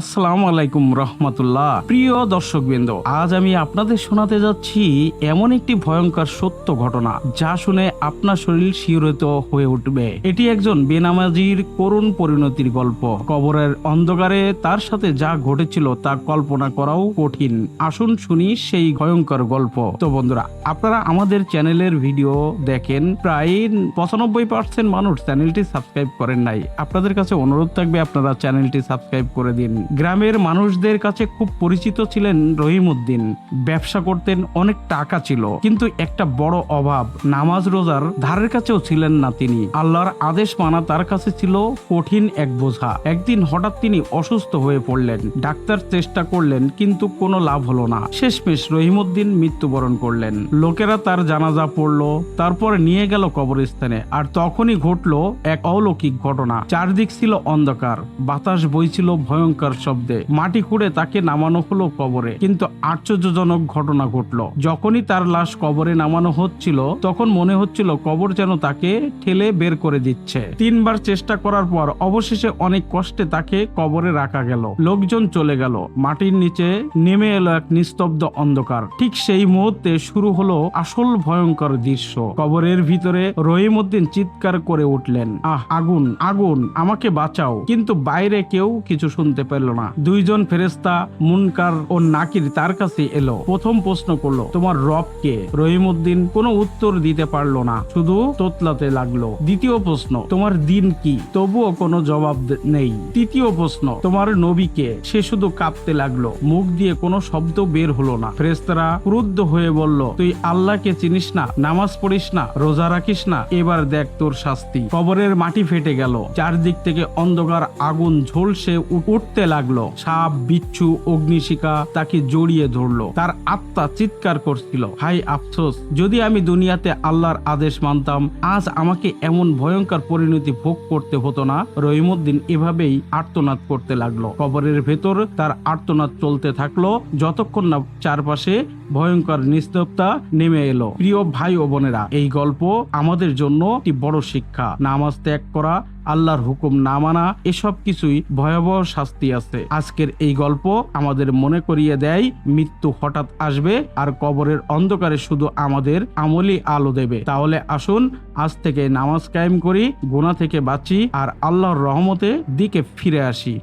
আসসালামু আলাইকুম রহমতুল্লাহ। প্রিয় দর্শকবৃন্দ, আজ আমি আপনাদের শোনাতে যাচ্ছি এমন একটি ভয়ঙ্কর সত্য ঘটনা যা শুনে আপনার শরীর শিহরিত হয়ে উঠবে। এটি একজন বেনামাজির করুণ পরিণতির গল্প। কবরের অন্ধকারে তার সাথে যা ঘটেছিল তা কল্পনা করাও কঠিন। আসুন শুনি সেই ভয়ঙ্কর গল্প। তো বন্ধুরা, আপনারা আমাদের চ্যানেলের ভিডিও দেখেন, প্রায় পঁচানব্বই পার্সেন্ট মানুষ চ্যানেলটি সাবস্ক্রাইব করেন নাই। আপনাদের কাছে অনুরোধ থাকবে আপনারা চ্যানেলটি সাবস্ক্রাইব করে দিন। গ্রামের মানুষদের কাছে খুব পরিচিত ছিলেন রহিম উদ্দিন ব্যবসা করতেন অনেক টাকা ছিল, কিন্তু একটা বড় অভাব, নামাজ রোজার ধারের কাছেও ছিলেন না তিনি। আল্লাহর আদেশ মানা তার কাছে ছিল কঠিন এক বোঝা। একদিন হঠাৎ তিনি অসুস্থ হয়ে পড়লেন। ডাক্তার চেষ্টা করলেন, কিন্তু কোনো লাভ হলো না। শেষমেশ রহিমউদ্দিন মৃত্যুবরণ করলেন। লোকেরা তার জানাজা পড়ল, তারপরে নিয়ে গেল কবরস্থানে। আর তখনই ঘটলো এক অলৌকিক ঘটনা। চারদিক ছিল অন্ধকার, বাতাস বইছিল ভয়ঙ্কর শব্দে। মাটি খুঁড়ে তাকে নামানো হলো কবরে। কিন্তু আশ্চর্যজনক ঘটনা ঘটলো। যখনই তার লাশ কবরে নামানো হচ্ছিল, তখন মনে হচ্ছিল কবর যেন তাকে ঠেলে বের করে দিচ্ছে। তিনবার চেষ্টা করার পর অবশেষে অনেক কষ্টে তাকে কবরে রাখা গেল। লোকজন চলে গেল। মাটির নিচে নেমে এলো এক নিস্তব্ধ অন্ধকার। ঠিক সেই মুহূর্তে শুরু হলো আসল ভয়ঙ্কর দৃশ্য। কবরের ভিতরে রহিমউদ্দিন চিৎকার করে উঠলেন, আহ, আগুন আগুন, আমাকে বাঁচাও। কিন্তু বাইরে কেউ কিছু শুনতে পেল না। দুইজন ফেরেস্তা মুনকার ও নাকির তার কাছে এলো। প্রথম প্রশ্ন করল, তোমার রব কে? রহিমউদ্দিন কোনো উত্তর দিতে পারল না, শুধু তোতলাতে লাগল। দ্বিতীয় প্রশ্ন, তোমার দিন কি? তবুও কোনো জবাব নেই। তৃতীয় প্রশ্ন, তোমার নবী কে? সে শুধু কাঁপতে লাগল। মুখ দিয়ে কোনো শব্দ বের হলো না। ফেরেস্তারা ক্রুদ্ধ হয়ে বলল, তুই আল্লাহকে চিনিস না, নামাজ পড়িস না, রোজা রাখিস না, এবার দেখ তোর শাস্তি। কবরের মাটি ফেটে গেল। চারদিক থেকে অন্ধকার আগুন ঝলসে উঠতে লাগল। সাপ, বিচ্ছু অগ্নিশিকা তাকে জড়িয়ে ধরলো। তার আত্মা চিৎকার করছিল হাই আফসোস, যদি আমি দুনিয়াতে আল্লাহর আদেশ মানতাম, আজ আমাকে এমন ভয়ঙ্কর পরিণতি ভোগ করতে হতো না? রহিমুদ্দিন এভাবেই আর্তনাদ করতে লাগল। কবরের ভেতর তার আর্তনাদ চলতে থাকল, যতক্ষণ না চারপাশে ভয়ঙ্কর নিস্তব্ধতা নেমে এলো। প্রিয় ভাই ও বোনেরা, এই গল্প আমাদের জন্য একটি বড় শিক্ষা। নামাজ ত্যাগ করা, আল্লাহর হুকুম না মানা, এসব কিছুই ভয়াবহ শাস্তি আছে। আজকের এই গল্প আমাদের মনে করিয়ে দেয়, মৃত্যু হঠাৎ আসবে আর কবরের অন্ধকারে শুধু আমাদের আমলি আলো দেবে। তাহলে আসুন, আজ থেকে নামাজ কায়েম করি গুণা থেকে বাঁচি আর আল্লাহর রহমতে দিকে ফিরে আসি।